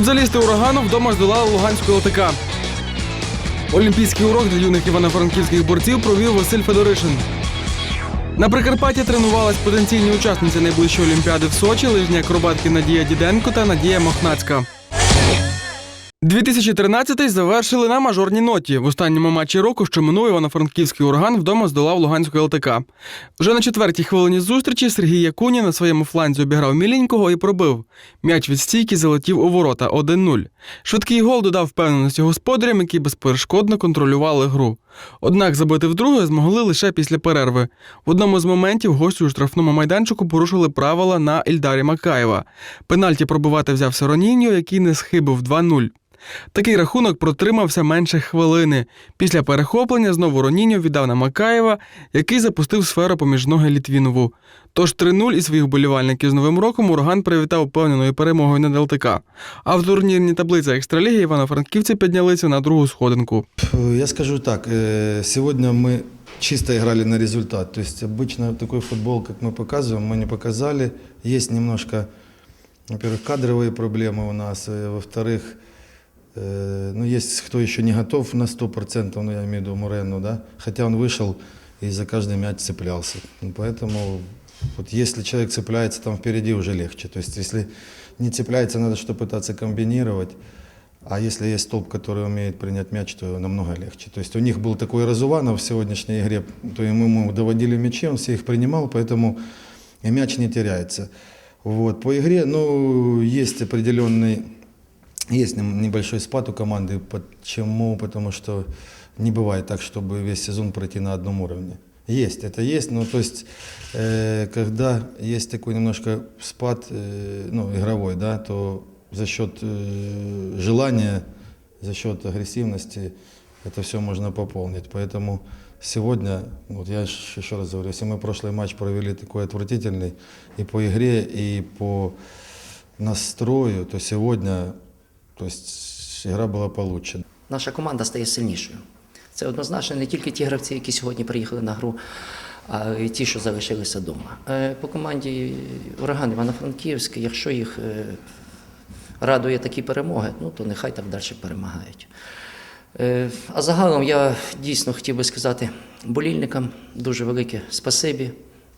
Футзалісти урагану вдома здолали луганського ЛТК. Олімпійський урок для юних івано-франківських борців провів Василь Федоришин. На Прикарпатті тренувались потенційні учасниці найближчої олімпіади в Сочі, лижні акробатки Надія Діденко та Надія Мохнацька. 2013-й завершили на мажорній ноті. В останньому матчі року, що минув Івано-Франківський ураган вдома здолав Луганську ЛТК. Вже на четвертій хвилині зустрічі Сергій Якунін на своєму фланзі обіграв міленького і пробив. М'яч від стійки залетів у ворота 1-0. Швидкий гол додав впевненості господарям, які безперешкодно контролювали гру. Однак забити вдруге змогли лише після перерви. В одному з моментів гості у штрафному майданчику порушили правила на Ільдарі Макаєва. Пенальті пробивати взявся Роніньо, який не схибив 2-0. Такий рахунок протримався менше хвилини. Після перехоплення знову Роніньо віддав на Макаєва, який запустив сферу поміж ноги Літвінову. Тож 3-0 і своїх болівальників з Новим роком ураган привітав впевненою перемогою над ЛТК. А в турнірній таблиці екстраліги івано-франківці піднялися на другу сходинку. Э, Я скажу так, э, сегодня мы чисто играли на результат. То есть обычно такой футбол, как мы показываем, мы не показали. Есть немножко, во-первых, кадровые проблемы у нас, э, во-вторых, э, ну, есть кто еще не готов на 100%, ну, я имею в виду Мурену, да, хотя он вышел и за каждый мяч цеплялся. Ну, Поэтому вот если человек цепляется, там впереди уже легче. То есть если не цепляется, надо что пытаться комбинировать. А если есть столб, который умеет принять мяч, то намного легче. То есть у них был такой Разуванов в сегодняшней игре, то ему, ему доводили мячи, он все их принимал, поэтому и мяч не теряется. Вот. По игре, ну, есть определенный, есть нем- небольшой спад у команды. Почему? Потому что не бывает так, чтобы весь сезон пройти на одном уровне. Есть, это есть, но то есть, э, когда есть такой немножко спад, э, ну, игровой, да, то за счет э, желания, за счет агрессивности это все можно пополнить. Поэтому сегодня, вот я ш- еще раз говорю, если мы прошлый матч провели такой отвратительный и по игре, и по настрою, то сегодня, то есть игра была получена. наша команда стає сильнішою. Це однозначно не тільки ті гравці, які сьогодні приїхали на гру, а й ті, що залишилися вдома. Е, По команді Ураган Івано-Франківський, якщо їх е, радує такі перемоги, ну то нехай так далі перемагають. Е, А загалом я дійсно хотів би сказати болільникам дуже велике спасибі,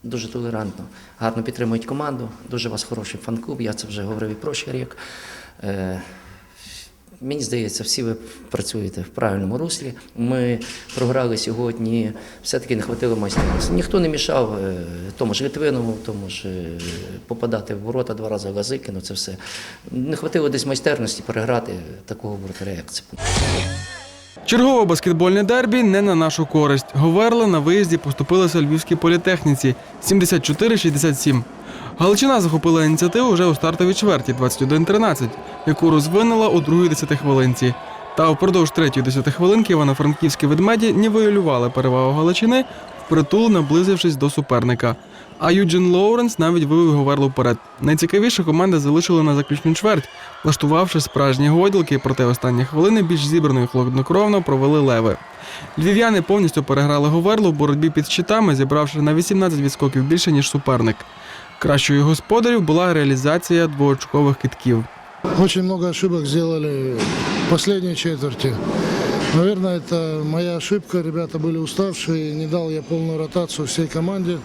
дуже толерантно, гарно підтримують команду, дуже у вас хороший фан-клуб, я це вже говорив і прошлий рік. Мені здається, всі ви працюєте в правильному руслі. Ми програли сьогодні, все-таки не хватило майстерності. Ніхто не мішав е, тому ж Литвинову, тому ж е, попадати в ворота два рази Лазикину, це все. Не хватило десь майстерності переграти такого воротаря, як це. Чергове баскетбольне дербі не на нашу користь. Говерла на виїзді поступилася львівській політехніці 74-67. Галичина захопила ініціативу вже у стартовій чверті 21-13, яку розвинула у другій десятихвилинці. Та впродовж третьої десятихвилинки івано-франківські ведмеді нівелювали перевагу Галичини, впритул наблизившись до суперника. А Юджин Лоуренс навіть вивів Говерлу вперед. Найцікавіше команди залишили на заключну чверть, влаштувавши справжні гойдалки, проте останні хвилини більш зібрано і хладнокровно провели леви. Львів'яни повністю переграли Говерлу в боротьбі під щитами, зібравши на 18 відскоків більше, ніж суперник. Кращою господарів була реалізація двоочкових китків. Очень много ошибок сделали в последней четверти. Наверное, это моя ошибка. Ребята были уставшие. Не дал я полную ротацию всей команде.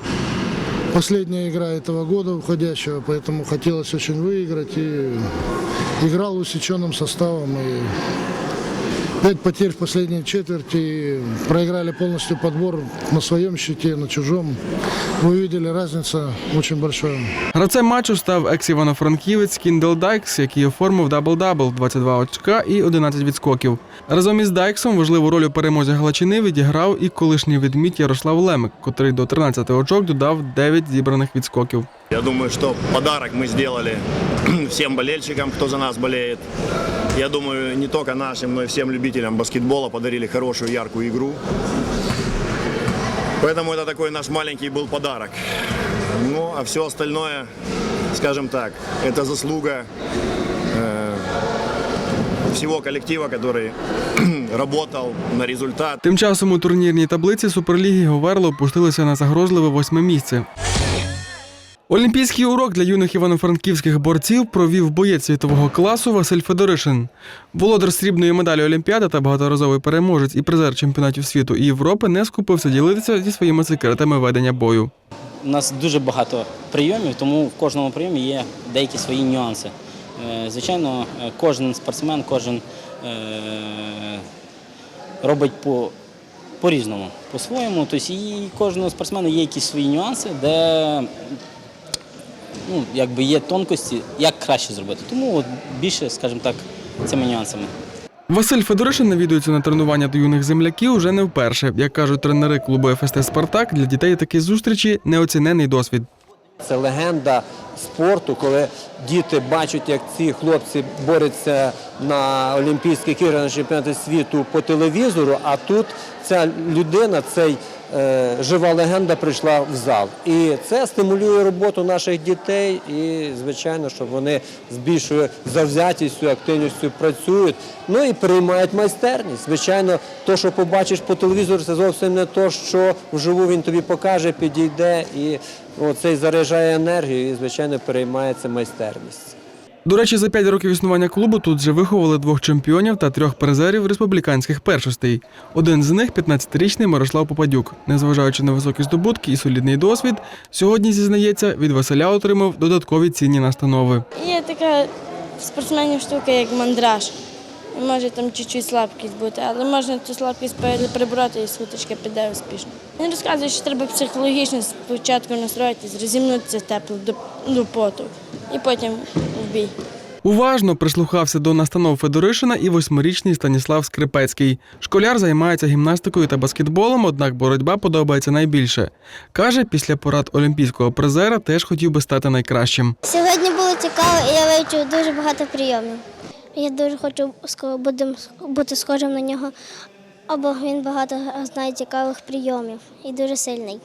Последняя игра этого года уходящего, поэтому хотелось очень выиграть. И играл усеченным составом. И пять потерь в последней четверти. Проиграли полностью подбор на своем щите, на чужом. Вы видели, разница очень большая. Гравцем матчу став екс-івано-франківець Кіндел Дайкс, який оформив дабл-дабл 22 очка і 11 відскоків. Разом із Дайксом важливу роль у перемозі Галичини відіграв і колишній відміт Ярослав Лемик, котрий до 13 очок додав 9 зібраних відскоків. Я думаю, что подарок мы сделали всем болельщикам, кто за нас болеет. Я думаю, не только нашим, но и всем любителям баскетбола подарили хорошую, яркую игру. Поэтому это такой наш маленький был подарок. Ну, а все остальное, скажем так, это заслуга э, всего коллектива, который работал на результат. Тим часом у турнірній таблиці Суперліги Говерла опустилися на загрозливе восьме місце. Олімпійський урок для юних івано-франківських борців провів боєць світового класу Василь Федоришин. Володар срібної медалі Олімпіади та багаторазовий переможець і призер чемпіонатів світу і Європи не скупився ділитися зі своїми секретами ведення бою. У нас дуже багато прийомів, тому в кожному прийомі є деякі свої нюанси. Е, Звичайно, кожен спортсмен, кожен е, робить по, по-різному, по-своєму. Тобто і кожного спортсмена є якісь свої нюанси, де ну, якби є тонкості, як краще зробити. Тому от більше, скажімо так, цими нюансами. Василь Федоришин навідується на тренування до юних земляків уже не вперше. Як кажуть тренери клубу ФСТ Спартак, для дітей такі зустрічі неоцінений досвід. Це легенда спорту, коли діти бачать, як ці хлопці борються на Олімпійських іграх на чемпіонаті світу по телевізору, а тут ця людина, цей жива легенда прийшла в зал. І це стимулює роботу наших дітей і, звичайно, що вони з більшою завзятістю, активністю працюють. Ну і переймають майстерність. Звичайно, то, що побачиш по телевізору, це зовсім не то, що вживу він тобі покаже, підійде і оцей заряджає енергію і, звичайно, переймається майстерність. До речі, за п'ять років існування клубу тут вже виховали двох чемпіонів та трьох призерів республіканських першостей. Один з них 15-річний Мирослав Попадюк. Незважаючи на високі здобутки і солідний досвід, сьогодні зізнається, від Василя отримав додаткові цінні настанови. Є така спортсменів штука, як мандраж. Може там чуть-чуть слабкість бути, але можна цю слабкість прибрати і сутичка піде успішно. Він розказує, що треба психологічно спочатку настроїтись, розімнутися тепло до, до поту і потім в бій. Уважно прислухався до настанов Федоришина і восьмирічний Станіслав Скрипецький. Школяр займається гімнастикою та баскетболом, однак боротьба подобається найбільше. Каже, після порад олімпійського призера теж хотів би стати найкращим. Сьогодні було цікаво, і я вивчив дуже багато прийомів. Я дуже хочу бути, бути схожим на нього, або він багато знає цікавих прийомів і дуже сильний.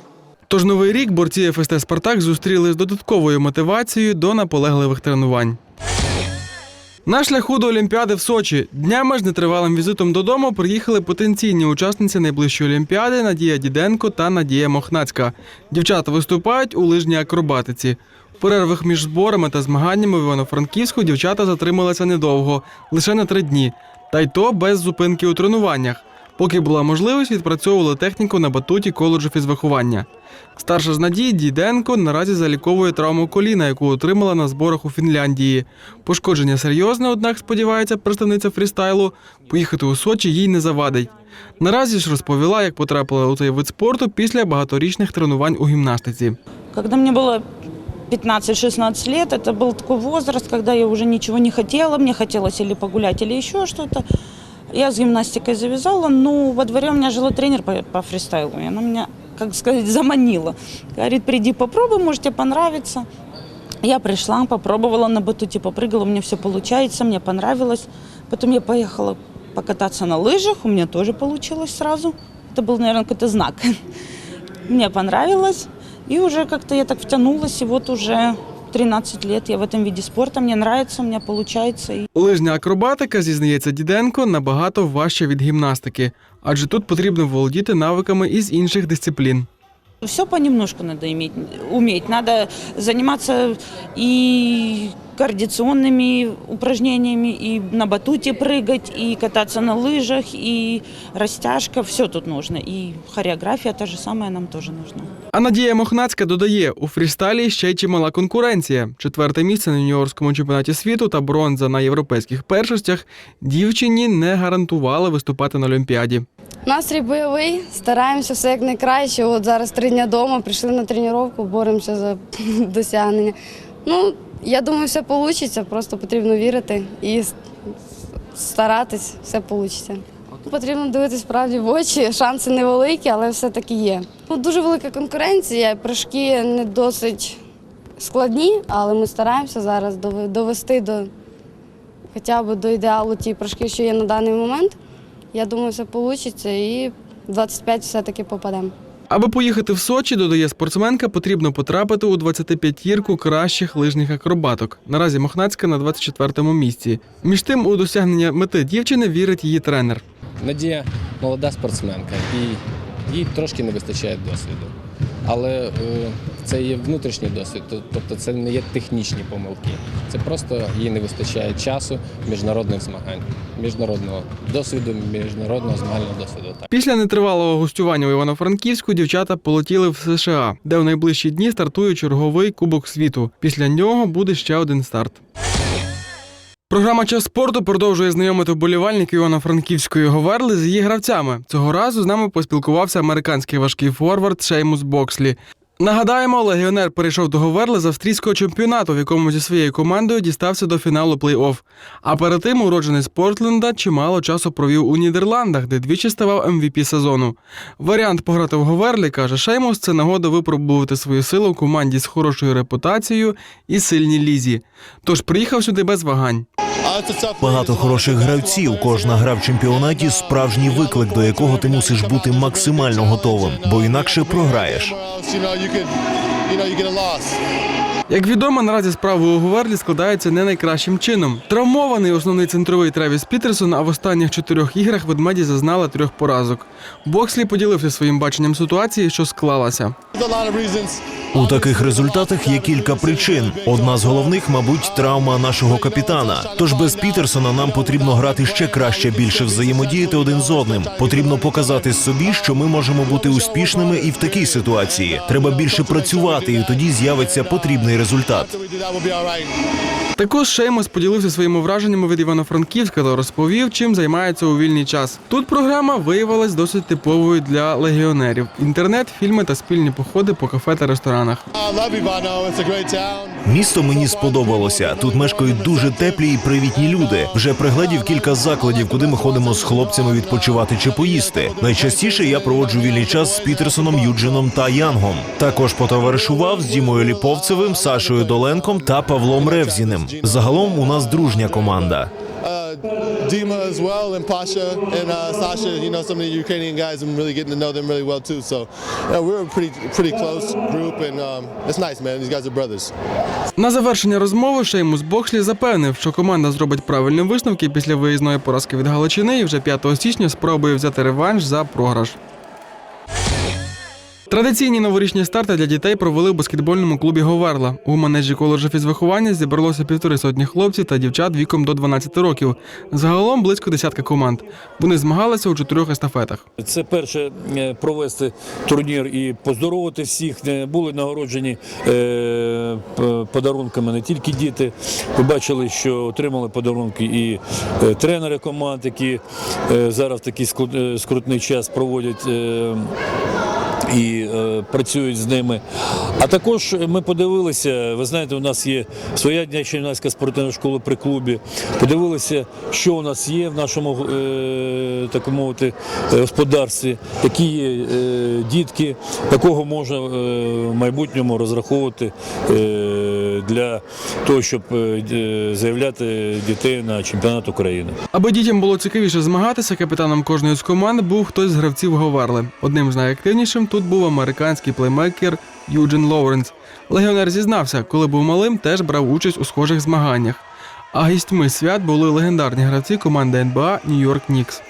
Тож новий рік борці ФСТ Спартак зустріли з додатковою мотивацією до наполегливих тренувань. На шляху до Олімпіади в Сочі днями ж нетривалим візитом додому приїхали потенційні учасниці найближчої Олімпіади Надія Діденко та Надія Мохнацька. Дівчата виступають у лижній акробатиці. В перервах між зборами та змаганнями в Івано-Франківську дівчата затрималися недовго, лише на три дні, та й то без зупинки у тренуваннях. Поки була можливість, відпрацьовували техніку на батуті коледжу фізвиховання. Старша з Надії Діденко наразі заліковує травму коліна, яку отримала на зборах у Фінляндії. Пошкодження серйозне, однак сподівається представниця фрістайлу, поїхати у Сочі їй не завадить. Наразі ж розповіла, як потрапила у цей вид спорту після багаторічних тренувань у гімнастиці. Когда мне было 15-16 лет, это был такой возраст, когда я уже ничего не хотела, мне хотелось или погулять, или еще что-то. Я с гимнастикой завязала, но во дворе у меня жила тренер по, по фристайлу, и она меня, как сказать, заманила. Говорит, приди попробуй, может тебе понравится. Я пришла, попробовала на батуте, попрыгала, у меня все получается, мне понравилось. Потом я поехала покататься на лыжах, у меня тоже получилось сразу. Это был, наверное, какой-то знак. Мне понравилось. И уже как-то я так втянулась, и вот уже 13 лет я в этом виде спорта. Мне нравится, у меня получается. Лижня акробатика, зізнається Діденко, набагато важча від гімнастики, адже тут потрібно володіти навиками із інших дисциплін. все понемножку надо иметь, уметь. Надо заниматься и координационными упражнениями, и на батуте прыгать, и кататься на лыжах, и растяжка. Все тут нужно. И хореография та же самая нам тоже нужна. А Надія Мохнацька додає, у фрістайлі ще й чимала конкуренція. Четверте місце на юніорському чемпіонаті світу та бронза на європейських першостях дівчині не гарантували виступати на Олімпіаді. Настрій бойовий, стараємося все як найкраще. От зараз три дні вдома, прийшли на тренування, боремося за досягнення. Ну, я думаю, все вийде, просто потрібно вірити і старатись, все вийде. Потрібно дивитись справді в очі, шанси невеликі, але все-таки є. Ну, дуже велика конкуренція, прыжки не досить складні, але ми стараємося зараз довести до хоча б до ідеалу ті прыжки, що є на даний момент. Я думаю, все вийде і в 25 все-таки попадемо. Аби поїхати в Сочі, додає спортсменка, потрібно потрапити у 25-тірку кращих лижних акробаток. Наразі Мохнацька на 24-му місці. Між тим, у досягнення мети дівчини вірить її тренер. Надія молода спортсменка і їй трошки не вистачає досвіду. Але е, це є внутрішній досвід, тобто це не є технічні помилки. Це просто їй не вистачає часу міжнародних змагань, міжнародного досвіду, міжнародного змагального досвіду. Так. Після нетривалого гостювання у Івано-Франківську дівчата полетіли в США, де в найближчі дні стартує черговий Кубок світу. Після нього буде ще один старт. Програма Час спорту продовжує знайомити вболівальників Івано-Франківської Говерли з її гравцями. Цього разу з нами поспілкувався американський важкий форвард Шеймус Бокслі. Нагадаємо, легіонер перейшов до Говерли з австрійського чемпіонату, в якому зі своєю командою дістався до фіналу плей-офф. А перед тим уродженець Портленда чимало часу провів у Нідерландах, де двічі ставав MVP сезону. Варіант пограти в Говерлі, каже Шеймус, це нагода випробувати свою силу в команді з хорошою репутацією і сильній лізі. Тож приїхав сюди без вагань. Багато хороших гравців. Кожна гра в чемпіонаті справжній виклик, до якого ти мусиш бути максимально готовим, бо інакше програєш. Як відомо, наразі справи у Говерлі складаються не найкращим чином. Травмований основний центровий Тревіс Пітерсон, а в останніх чотирьох іграх ведмеді зазнали трьох поразок. Бокслі поділився своїм баченням ситуації, що склалася. У таких результатах є кілька причин. Одна з головних, мабуть, травма нашого капітана. Тож без Пітерсона нам потрібно грати ще краще, більше взаємодіяти один з одним. Потрібно показати собі, що ми можемо бути успішними і в такій ситуації. Треба більше працювати, і тоді з'явиться потрібний результат результат. Також Шеймос поділився своїми враженнями від Івано-Франківська та розповів, чим займається у вільний час. Тут програма виявилась досить типовою для легіонерів: інтернет, фільми та спільні походи по кафе та ресторанах. Місто мені сподобалося. Тут мешкають дуже теплі і привітні люди. Вже приглядів кілька закладів, куди ми ходимо з хлопцями відпочивати чи поїсти. Найчастіше я проводжу вільний час з Пітерсоном, Юджином та Янгом. Також потоваришував з Дімою Ліповцевим, Сашою Доленком та Павлом Ревзіним. Загалом у нас дружня команда. Dima as well, and Pasha and uh, Sasha. You know, some of the Ukrainian guys. I'm really getting to know them really well too. So, yeah, we're a pretty pretty close group, and um, it's nice, man. These guys are brothers. На завершення розмови Шеймус Бокслі запевнив, що команда зробить правильні висновки після виїзної поразки від Галичини і вже 5 січня спробує взяти реванш за програш. Традиційні новорічні старти для дітей провели в баскетбольному клубі Говерла. У манежі коледжу фізвиховання зібралося півтори сотні хлопців та дівчат віком до 12 років. Загалом близько десятка команд. Вони змагалися у чотирьох естафетах. Це перше е, провести турнір і поздоровити всіх. Е, Були нагороджені е, подарунками не тільки діти. Ви бачили, що отримали подарунки і тренери команд, які зараз такий скрутний час проводять. І е, працюють з ними. А також ми подивилися, ви знаєте, у нас є своя дня юнацька спортивна школа при клубі. Подивилися, що у нас є в нашому е, мовити господарстві, які є е, дітки, такого можна е, в майбутньому розраховувати для того, щоб е, заявляти дітей на чемпіонат України. Аби дітям було цікавіше змагатися, капітаном кожної з команд був хтось з гравців Говерли. Одним з найактивнішим тут був американський плеймейкер Юджин Лоуренс. Легіонер зізнався, коли був малим, теж брав участь у схожих змаганнях. А гістьми свят були легендарні гравці команди НБА Нью-Йорк Нікс.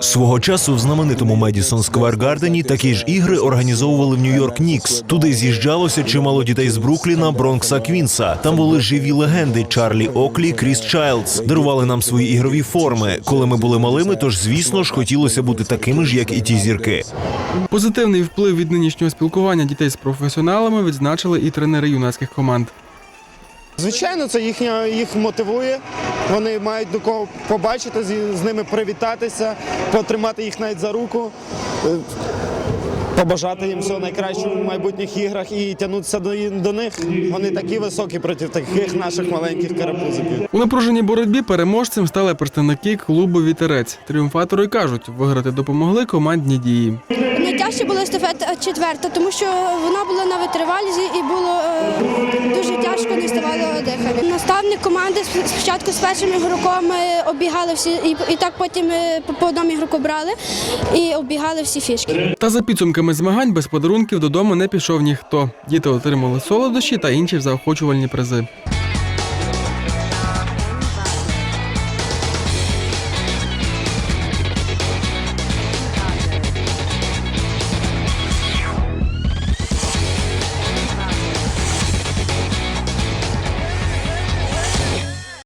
Свого часу в знаменитому Медісон Сквер Гардені такі ж ігри організовували в Нью-Йорк Нікс. Туди з'їжджалося чимало дітей з Брукліна, Бронкса, Квінса. Там були живі легенди Чарлі Оклі, Кріс Чайлдс. Дарували нам свої ігрові форми. Коли ми були малими, тож звісно ж хотілося бути такими ж, як і ті зірки. Позитивний вплив від нинішнього спілкування дітей з професіоналами відзначили і тренери юнацьких команд. Звичайно, це їхня, їх мотивує. Вони мають до кого побачити, з, ними привітатися, потримати їх навіть за руку, е, побажати їм всього найкращого в майбутніх іграх і тягнутися до, до них. Вони такі високі проти таких наших маленьких карапузиків. У напруженій боротьбі переможцем стали представники клубу Вітерець. Тріумфатори кажуть, виграти допомогли командні дії. Найтяжче була естафета четверта, тому що вона була на витривалізі і було е, дуже тяжко, не ставало дихання. Наставник команди спочатку з першим ігроком е, оббігали всі, і, так потім е, по одному ігроку брали і оббігали всі фішки. Та за підсумками змагань без подарунків додому не пішов ніхто. Діти отримали солодощі та інші заохочувальні призи.